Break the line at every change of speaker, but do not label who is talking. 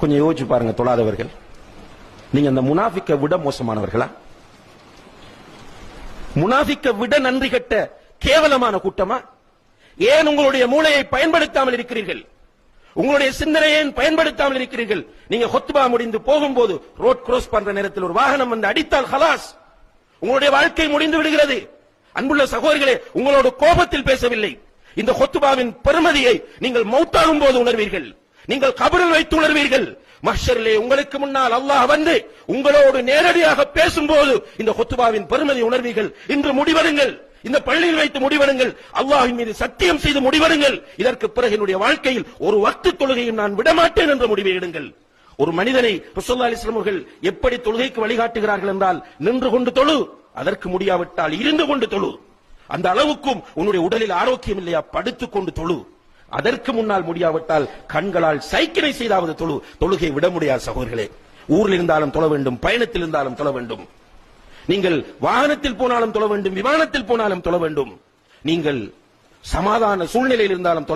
கொஞ்சம் யோசிச்சு பாருங்க தொழாதவர்கள். நீங்க அந்த முனாஃபிக்க விட மோசமானவர்களா? முனாஃபிக்க விட நன்றி கட்ட கேவலமான கூட்டமா? ஏன் உங்களுடைய மூளையை பயன்படுத்தாமல் இருக்கிறீர்கள்? உங்களுடைய சிந்தனையை பயன்படுத்தாமல் இருக்கிறீர்கள்? நீங்க ஹொத்துபா முடிந்து போகும்போது ரோட் கிராஸ் பண்ற நேரத்தில் ஒரு வாகனம் வந்து அடித்தால் ஹலாஸ். உங்களுடைய வாழ்க்கை முடிந்து விடுகிறது. அன்புள்ள சகோதரிகளே உங்களோட கோபத்தில் பேசவில்லை. இந்த ஹொத்துபாவின் பெருமதியை நீங்கள் மௌத்தாகும் போது உணர்வீர்கள். நீங்கள் கபரில் வைத்து உணர்வீர்கள். மஷரிலே உங்களுக்கு முன்னால் அல்லாஹ் வந்து உங்களோடு நேரடியாக பேசும்போது இந்த ஹொத்துபாவின் பெருமதி உணர்வீர்கள். இன்று முடிவருங்கள் இந்த பள்ளியில் வைத்து முடிவருங்கள் அல்லாஹின் மீது சத்தியம் செய்து முடிவருங்கள் இதற்கு பிறகு என்னுடைய வாழ்க்கையில் ஒரு வக்து தொழுகையும் நான் விடமாட்டேன் என்ற முடிவை எடுங்கள். ஒரு மனிதனை ரசூல்லா அலிஸ்லாமர்கள் எப்படி தொழுகைக்கு வழிகாட்டுகிறார்கள் என்றால் நின்று கொண்டு தொழு. அதற்கு முடியாவிட்டால் இருந்து கொண்டு தொழு. அந்த அளவுக்கும் உன்னுடைய உடலில் ஆரோக்கியம் இல்லையா? படுத்துக் கொண்டு தொழு. அதற்கு முன்னால் முடியாவிட்டால் கண்களால் சைக்கிளை செய்தாவது தொழு தொழுகை விட முடியாது சகோதரர்களே. ஊரில் இருந்தாலும் தொழ வேண்டும் பயணத்தில் இருந்தாலும் தொழ வேண்டும். நீங்கள் வாகனத்தில் போனாலும் தொழ வேண்டும் விமானத்தில் போனாலும் தொழ வேண்டும். நீங்கள் சமாதான சூழ்நிலையில் இருந்தாலும் தொழ